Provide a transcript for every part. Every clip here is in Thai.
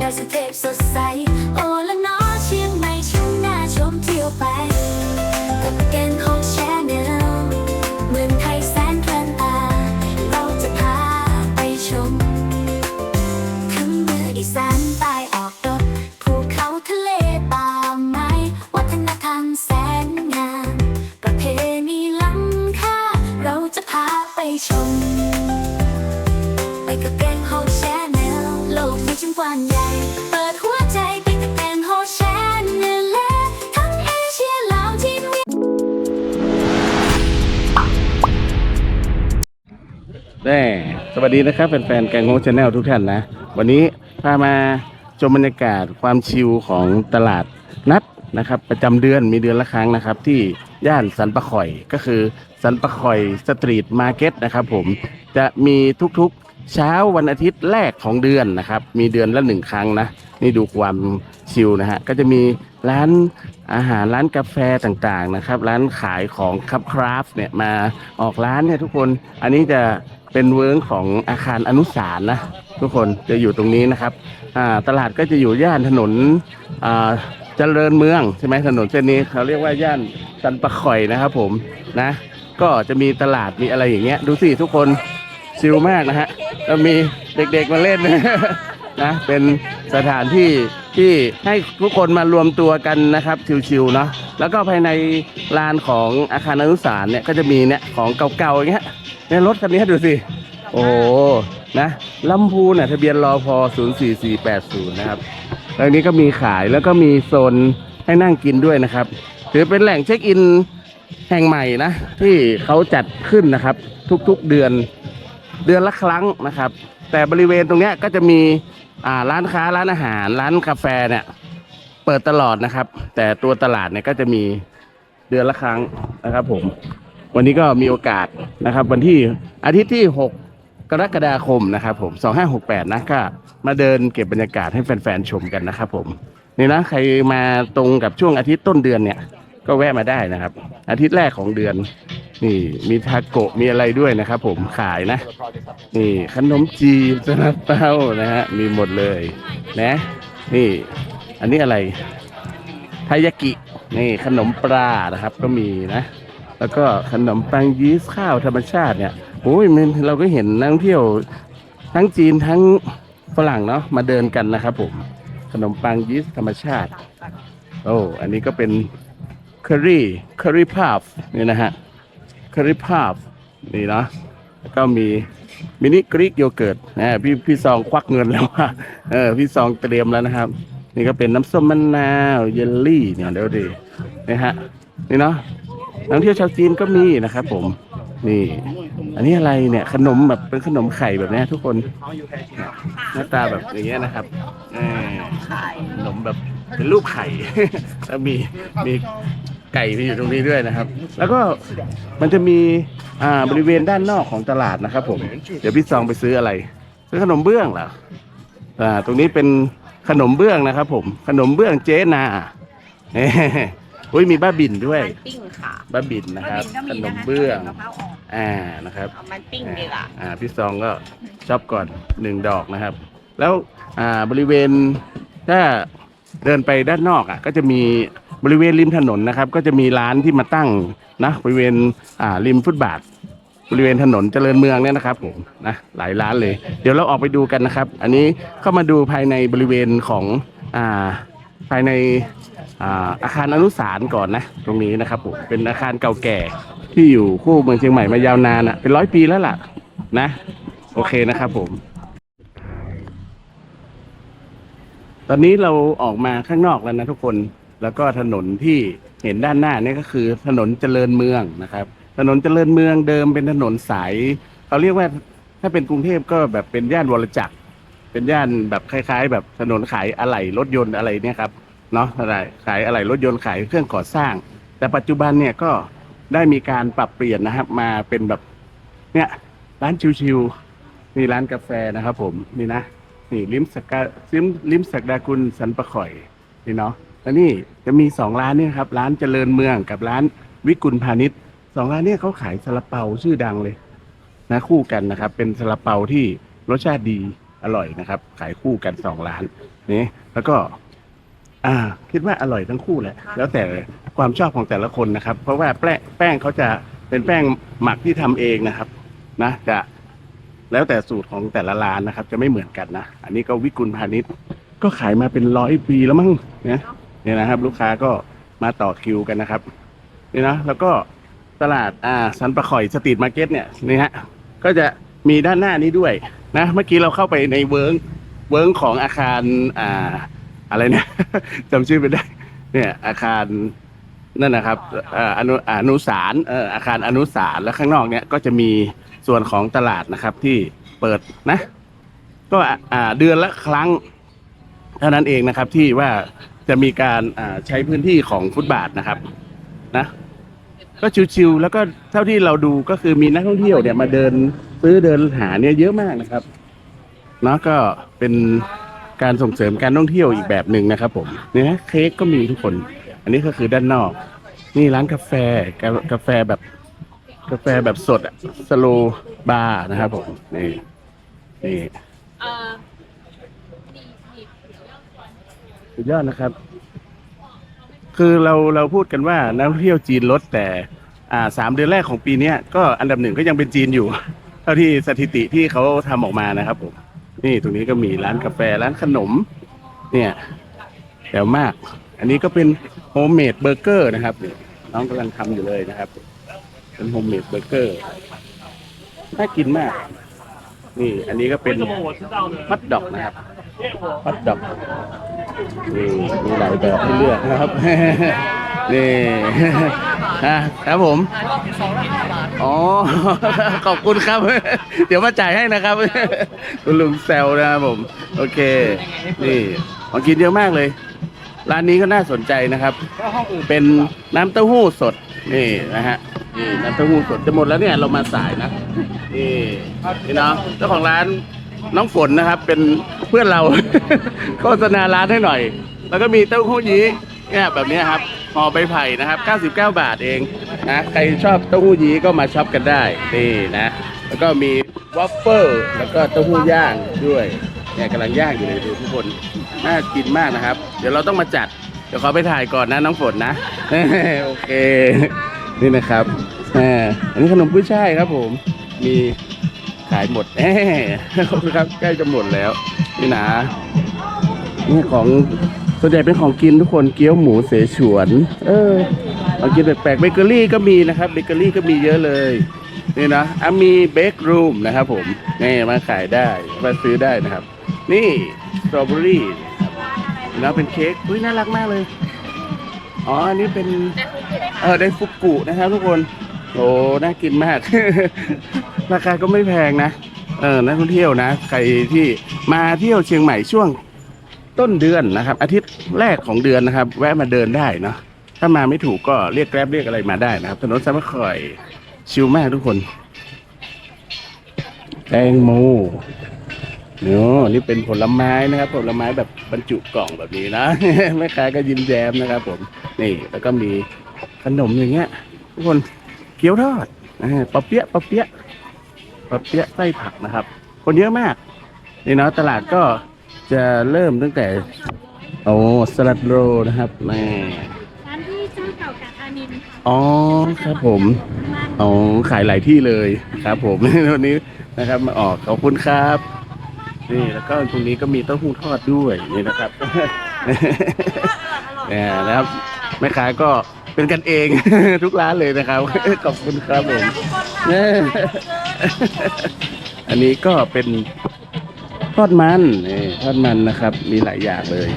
ดาวสุเทพสดใส โอละนอเชียงใหม่ชุ่มหน้าชมเที่ยวไปกับแกนของแชแนลเมืองไทยแสนเพลินตาเราจะพาไปชมทั้งเหนืออีสานใต้ออกตกภูเขาทะเลป่าไม้ วัฒนธรรมแสนงาม ประเพณีล้ำค่า เราจะพาไปชม ไปกับแกงโฮแชน มีจังกว้างใหญ่ เปิดหัวใจไปกับแกงโฮแชนแนลและทั้งเอเชียลาวจีนเวียแน่สวัสดีนะครับแฟนๆแกงโง่ชาแนลทุกท่านนะ วันนี้พามาชมบรรยากาศความชิลของตลาดนัดนะครับ ประจำเดือนมีเดือนละครั้งนะครับ ที่ย่านสันปะข่อยก็คือสันปะข่อยสตรีทมาร์เก็ตนะครับผมจะมีทุกๆ เช้าวันอาทิตย์แรกของเดือนนะครับ มีเดือนละหนึ่งครั้งนะ นี่ดูความชิลนะฮะ ก็จะมีร้านอาหารร้านกาแฟต่างๆนะครับ ร้านขายของคับคราฟต์เนี่ยมาออกร้านเนี่ยทุกคน อันนี้จะเป็นเวิร์งของอาคารอนุสารณ์นะทุกคนจะอยู่ตรงนี้นะครับตลาดก็จะอยู่ย่านถนนเจริญเมืองใช่ไหมถนนเส้นนี้เขาเรียกว่าย่านสันปะข่อยนะครับผมนะ ก็จะมีตลาดมีอะไรอย่างเงี้ยดูสิทุกคน ชิลมากนะฮะแล้วมีเด็กๆมาเล่นนะเป็นสถานที่ที่ให้ทุกคนมารวมตัวกันนะครับชิวๆเนาะแล้วก็ภายในลานของอาคารอนุสารเนี่ยก็จะมีเนี่ยของเก่าๆอย่างเงี้ยเนี่ยรถคันนี้ดูสิโอ้โหนะลำพูนน่ะทะเบียนรอพ04480 นะครับแล้วนี้ก็มีขายแล้วก็มีโซนให้นั่งกินด้วยนะครับ ถือเป็นแหล่งเช็คอินแห่งใหม่นะ ที่เขาจัดขึ้นนะครับ ทุกๆเดือน เดือนละครั้งนะครับ แต่บริเวณตรงเนี้ยก็จะมีอ่าร้านค้าร้านอาหาร ร้านกาแฟเนี่ยเปิดตลอดนะครับ แต่ตัวตลาดเนี่ยก็จะมีเดือนละครั้งนะครับ ผม วันนี้ก็มีโอกาสนะครับ วันที่อาทิตย์ที่ 6 กรกฎาคมนะครับ ผม 2568 นะก็มาเดินเก็บบรรยากาศให้แฟนๆชมกันนะครับ ผมนี่นะใครมาตรงกับช่วงอาทิตย์ต้นเดือนเนี่ย ก็แวะมาได้นะครับ อาทิตย์แรกของเดือน นี่มีทาโกะมีอะไรด้วยนะครับผมขายนะ นี่ขนมจีนซาลาเปานะฮะมีหมดเลยนะ นี่ อันนี้อะไรทายากินี่ขนมปลานะครับก็มีนะ แล้วก็ขนมปังยีสต์ข้าวธรรมชาติเนี่ยโอ้ยมันเราก็เห็นนักท่องเที่ยวทั้งจีนทั้งฝรั่งเนาะมาเดินกันนะครับผมขนมปังยีสต์ธรรมชาติ โอ้อันนี้ก็เป็นเคอรี่เคอรี่พาฟนี่นะฮะเคอรี่พาฟนี่นะแล้วก็มีมินิกรีกโยเกิร์ตนะพี่พี่ซองควักเงินแล้วว่าเออพี่ซองเตรียมแล้วนะครับ นี่ก็เป็นน้ำส้มมะนาวเยลลี่เนี่ยเดี๋ยวดีนะฮะนี่เนาะนักท่องเที่ยวชาวจีนก็มีนะครับผมนี่ อันนี้อะไรเนี่ยขนมแบบเป็นขนมไข่แบบนี้ทุกคนหน้าตาแบบอย่างเงี้ยนะครับขนมแบบเป็นรูปไข่แล้วมีมี ไก่ที่อยู่ตรงนี้ด้วยนะครับ แล้วก็มันจะมีอ่าบริเวณด้านนอกของตลาดนะครับ ผม เดี๋ยวพี่ซองไปซื้ออะไร ซื้อขนมเบื้องเหรออ่าตรงนี้เป็นขนมเบื้องนะครับ ผม ขนมเบื้องเจ๊นาเฮ้อุ้ยมีบ้าบินด้วยมันปิ้งค่ะบ้าบินนะครับก็ขมีนนะมคะเบื้องมะพร้าวอ่อนอ่านะครับเอามันปิ้งดีล่ะอ่าพี่ซองก็ชอบก่อนหนึ่งดอกนะครับ แล้วอ่าบริเวณถ้าเดินไปด้านนอกอะ ก็จะมี บริเวณริมถนนนะครับ ก็จะมีร้านที่มาตั้งนะบริเวณอ่าริมฟุตบาท บริเวณถนนเจริญเมืองเนี่ยนะครับผมนะหลายร้านเลย เดี๋ยวเราออกไปดูกันนะครับ อันนี้เข้ามาดูภายในบริเวณของอ่าภายในอาอาคารอนุสารณ์ก่อนนะ ตรงนี้นะครับผมเป็นอาคารเก่าแก่ที่อยู่คู่เมืองเชียงใหม่มายาวนานอะเป็นร้อยปีแล้วล่ะนะ โอเคนะครับผม ตอนนี้เราออกมาข้างนอกแล้วนะทุกคน แล้วก็ถนนที่เห็นด้านหน้านี่ก็คือถนนเจริญเมืองนะครับ ถนนเจริญเมืองเดิมเป็นถนนสายเขาเรียกว่าถ้าเป็นกรุงเทพก็แบบเป็นย่านวรจักร เป็นย่านแบบคล้าย ๆ แบบถนนขายอะไหล่รถยนต์อะไรเนี่ยครับเนาะอะไรขายอะไหล่รถยนต์ขายเครื่องก่อสร้าง แต่ปัจจุบันเนี่ยก็ได้มีการปรับเปลี่ยนนะครับ มาเป็นแบบเนี่ยร้านชิวๆนี่ร้านกาแฟนะครับ ผมนี่นะนี่ลิมสักกาลิมลิมสักดากุลสันประข่อยนี่เนาะ แล้วนี่จะมีสองร้านเนี่ยครับร้านเจริญเมืองกับร้านวิกุลพาณิชย์สองร้านเนี่ยเขาขายซาลาเปาชื่อดังเลยนะคู่กันนะครับ เป็นซาลาเปาที่รสชาติดีอร่อยนะครับ ขายคู่กันสองร้านนี่แล้วก็ อ่า คิดว่าอร่อยทั้งคู่แหละแล้วแต่ความชอบของแต่ละคนนะครับ เพราะว่าแป้งแป้งเขาจะเป็นแป้งหมักที่ทำเองนะครับ นะจะแล้วแต่สูตรของแต่ละร้านนะครับ จะไม่เหมือนกันนะ อันนี้ก็วิกุลพาณิชย์ก็ขายมาเป็นร้อยปีแล้วมั้งเนี่ย เนี่ยนะครับ ลูกค้าก็มาต่อคิวกันนะครับนี่นะแล้วก็ตลาดอ่าซันประข่อยสตรีทมาร์เก็ตเนี่ยนี่ฮะก็จะมีด้านหน้านี้ด้วยนะเมื่อกี้เราเข้าไปในเวิร์งเวิร์งของอาคารอ่าอะไรเนี่ย จำชื่อไม่ได้ เนี่ยอาคารนั่นนะครับอนุอนุสารอาคารอนุสารแล้วข้างนอกเนี่ยก็จะมีส่วนของตลาดนะครับที่เปิดนะ ก็เดือนละครั้งเท่านั้นเองนะครับที่ว่า จะมีการใช้พื้นที่ของฟุตบาทนะครับนะก็ชิวๆแล้วก็เท่าที่เราดูก็คือมีนักท่องเที่ยวเนี่ยมาเดินซื้อเดินหาเนี่ยเยอะมากนะครับเนาะก็เป็นการส่งเสริมการท่องเที่ยวอีกแบบหนึ่งนะครับ ผมเนี่ยเค้กก็มีทุกคน อันนี้ก็คือด้านนอก นี่ร้านกาแฟกากาแฟแบบกาแฟแบบสดอะสโลบาร์นะครับผมนี่นี่ เอ่อ สุดยอดนะครับ คือเราเราพูดกันว่านักท่องเที่ยวจีนลดแต่อ่าสามเดือนแรกของปีเนี้ยก็อันดับหนึ่งก็ยังเป็นจีนอยู่ เท่าที่สถิติที่เขาทำออกมานะครับผมนี่ตรงนี้ก็มีร้านกาแฟร้านขนม เนี่ยแจ๋วมาก อันนี้ก็เป็นโฮมเมดเบอร์เกอร์นะครับนี่น้องกำลังทำอยู่เลยนะครับ เป็นโฮมเมดเบอร์เกอร์น่ากินมาก นี่อันนี้ก็เป็นฮอทดอกนะครับฮอทดอก นี่มีหลายแบบให้เลือกนะครับ นี่อะครับผมอ๋อ ขอบคุณครับ เดี๋ยวมาจ่ายให้นะครับ คุณลุงแซวนะครับผม โอเค นี่ของกินเยอะมากเลย ร้านนี้ก็น่าสนใจนะครับ เป็นน้ำเต้าหู้สด นี่นะฮะ นี่น้ำเต้าหู้สดจะหมดแล้วเนี่ยเรามาสายนะ นี่นี่เนาะเจ้าของร้าน น้องฝนนะครับ เป็นเพื่อนเรา โฆษณาร้านให้หน่อย แล้วก็มีเต้าหู้ยี้เนี่ยแบบนี้ครับห่อใบไผ่นะครับ 99 บาทเองนะใครชอบเต้าหู้ยี้ก็มาช็อปกันได้นี่นะ แล้วก็มีวอฟเฟิลแล้วก็เต้าหู้ย่างด้วยเนี่ยกำลังย่างอยู่เลยดูทุกคนน่ากินมากนะครับ เดี๋ยวเราต้องมาจัด เดี๋ยวขอไปถ่ายก่อนนะน้องฝนนะโอเค นี่นะครับอ่าอันนี้ขนมกุ้ยช่ายครับผมมี ขายหมดแน่ขอบคุณครับใกล้จะหมดแล้วนี่นะนี่ของส่วนใหญ่เป็นของกินทุกคนเกี๊ยวหมูเสฉวน เออของกินแปลกๆเบเกอรี่ก็มีนะครับเบเกอรี่ก็มีเยอะเลยนี่นะอะมีเบครูมนะครับผมนี่มาขายได้มาซื้อได้นะครับ นี่สตรอเบอรี่แล้วเป็นเค้กอุ้ยน่ารักมากเลยอ๋ออันนี้เป็นเออได้ฟุกุนะครับทุกคนโอ้น่ากินมาก ราคาก็ไม่แพงนะเออนักท่องเที่ยวนะใครที่มาเที่ยวเชียงใหม่ช่วงต้นเดือนนะครับ อาทิตย์แรกของเดือนนะครับ แวะมาเดินได้เนาะถ้ามาไม่ถูกก็เรียกแกร็บเรียกอะไรมาได้นะครับถนนสามคอยชิลมากทุกคนแตงโมเนาะนี่เป็นผลไม้นะครับ ผลไม้แบบบรรจุกล่องแบบนี้นะแม่ค้าก็ยิ้มแย้มนะครับ ผม นี่แล้วก็มีขนมอย่างเงี้ย ทุกคนเกี๊ยวทอดนะฮะปะเปี๊ยะปะเปี๊ยะ ปะเปี๊ยะไส้ผักนะครับ คนเยอะมากนี่เนาะตลาดก็จะเริ่มตั้งแต่โอ้สลัดโรลนะครับแม่ร้านที่เจ้าเก่ากับอานินค่ะอ๋อครับผมร้านอ๋อขายหลายที่เลยครับ ผมวันนี้นะครับมาออกขอบคุณครับนี่แล้วก็ตรงนี้ก็มีเต้าหู้ทอดด้วยนี่นะครับเนี่ยนะครับแม่ค้าก็ เป็นกันเอง ทุกร้านเลยนะครับขอบคุณครับผมอันนี้ก็เป็นทอดมันนี่ทอดมันนะครับ มีหลายอย่างเลย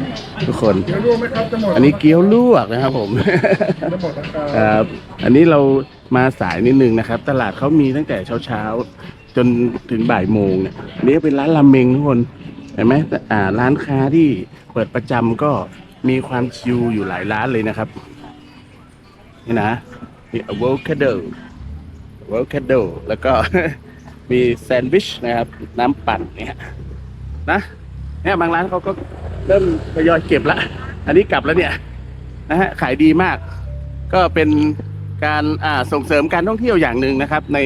ทุกคนเดี๋ยวรู้ไหมครับจะหมดอันนี้เกี๊ยวลวกนะครับผมจะหมดราคาครับอันนี้เรามาสายนิดนึงนะครับ ตลาดเขามีตั้งแต่เช้าๆ จนถึงบ่ายโมงเนี่ยอันนี่เป็นร้านราเมงทุกคนเห็นไหมอ่าร้านค้าที่เปิดประจำก็มีความชิวอยู่หลายร้านเลยนะครับ นี่นะ มี avocado avocado แล้วก็มีแซนด์วิชนะครับ น้ำปั่นเนี่ยนะเนี่ยบางร้านเขาก็เริ่มทยอยเก็บละ อันนี้กลับแล้วเนี่ยนะฮะขายดีมาก ก็เป็นการอ่าส่งเสริมการท่องเที่ยวอย่างหนึ่งนะครับ ใน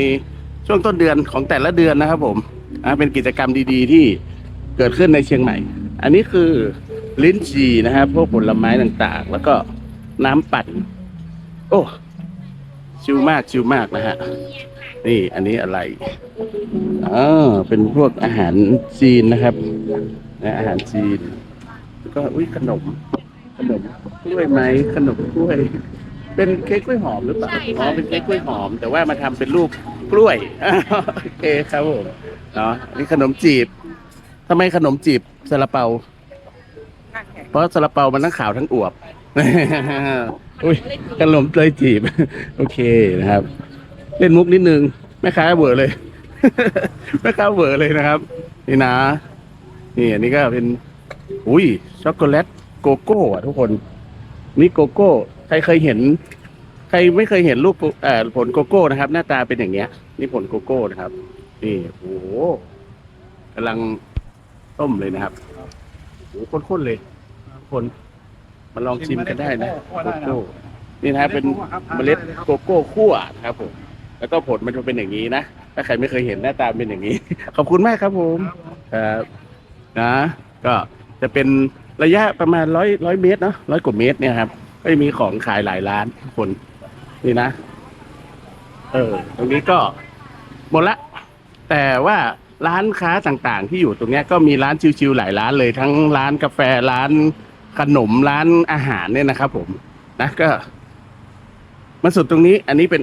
ช่วงต้นเดือนของแต่ละเดือนนะครับ ผมอ่าเป็นกิจกรรมดีๆ ที่เกิดขึ้นในเชียงใหม่ อันนี้คือลิ้นจี่นะครับพวกผลไม้ต่างๆ แล้วก็น้ำปั่น โอ้ชิวมากชิวมากนะฮะ นี่อันนี้อะไรอ๋อเป็นพวกอาหารจีนนะครับนะอาหารจีนแล้วก็อุ้ยขนม ขนมกล้วยไหมขนมกล้วย เป็นเค้กกล้วยหอมหรือเปล่าใช่อ๋อค่ะเป็นเค้กกล้วยหอม แต่ว่ามาทำเป็นรูปกล้วยโอเคครับผมเนาะอันนี่ขนมจีบทำไมขนมจีบซาลาเปา เพราะซาลาเปามันทั้งขาวทั้งอวบ อุ้ยขนมเลยจีบ โอเคนะครับ เล่นมุกนิดนึงแม่ค้าเวอร์เลย แม่ค้าเวอร์เลยนะครับ นี่นะ นี่อันนี้ก็เป็น อุ้ยช็อกโกแลตโกโก้อะทุกคน นี่โกโก้ ใครเคยเห็น ใครไม่เคยเห็นรูปเอ่อผลโกโก้นะครับ หน้าตาเป็นอย่างเงี้ย นี่ผลโกโก้นะครับ นี่โอ้โหกำลังต้มเลยนะครับโอ้โหข้นๆเลยคน มาลองชิมกันได้นะโกโก้นี่นะครับเป็นเมล็ดโกโก้คั่วนะครับผมแล้วก็ผลมันจะเป็นอย่างนี้นะถ้าใครไม่เคยเห็นหน้าตาเป็นอย่างนี้ ขอบคุณมากครับผมครับนะ ก็จะเป็นระยะประมาณร้อยร้อยเมตรเนาะร้อยกว่าเมตรเนี่ยครับก็จะมีของขายหลายร้านทุกคนนี่นะ เออ ตรงนี้ก็หมดละ แต่ว่าร้านค้าต่างๆ ที่อยู่ตรงเนี้ยก็มีร้านชิวๆหลายร้านเลยทั้งร้านกาแฟร้าน ขนมร้านอาหารเนี่ยนะครับ ผมนะก็มาสุดตรงนี้ อันนี้เป็น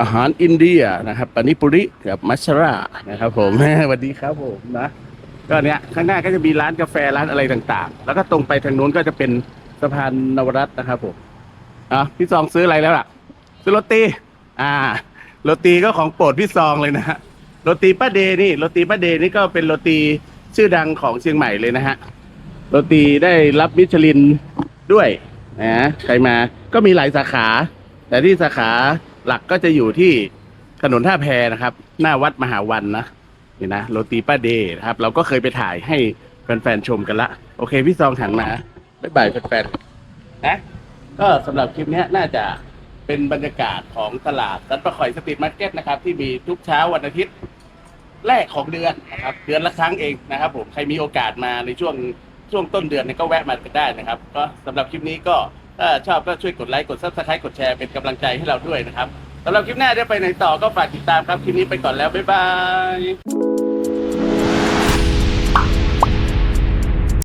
อาหารอินเดียนะครับปานิปุริกับมัชรานะครับ ผมสวัสดีครับผมนะก็เนี้ยข้างหน้าก็จะมีร้านกาแฟร้านอะไรต่าง ๆ แล้วก็ตรงไปทางนู้นก็จะเป็นสะพานนวรัตน์นะครับผมอะพี่ซองซื้ออะไรแล้วล่ะ ซื้อโรตีอ่าโรตีก็ของโปรดพี่ซองเลยนะฮะโรตีป้าเดนี่โรตีป้าเดนี่ก็เป็นโรตีชื่อดังของเชียงใหม่เลยนะฮะ โรตีได้รับมิชลินด้วยนะใครมาก็มีหลายสาขา แต่ที่สาขาหลักก็จะอยู่ที่ถนนท่าแพนะครับ หน้าวัดมหาวันนะนี่นะโรตีป้าเดย์นะครับ เราก็เคยไปถ่ายให้แฟนๆชมกันละ โอเค พี่ซองหันมาบ๊ายบายแฟนๆนะก็สำหรับคลิปนี้น่าจะเป็นบรรยากาศของตลาดสันประคอยสตรีทมาร์เก็ตนะครับ ที่มีทุกเช้าวันอาทิตย์แรกของเดือนนะครับ เดือนละครั้งเองนะครับผมใครมีโอกาสมาในช่วง ช่วงต้นเดือนเนี่ยก็แวะมากันได้นะครับ ก็สำหรับคลิปนี้ก็ถ้าชอบก็ช่วยกดไลค์กดซับสไครต์กดแชร์เป็นกำลังใจให้เราด้วยนะครับสำหรับคลิปหน้าเดี๋ยวไปไหนต่อก็ฝากติดตามครับ คลิปนี้ไปก่อนแล้ว บ๊ายบาย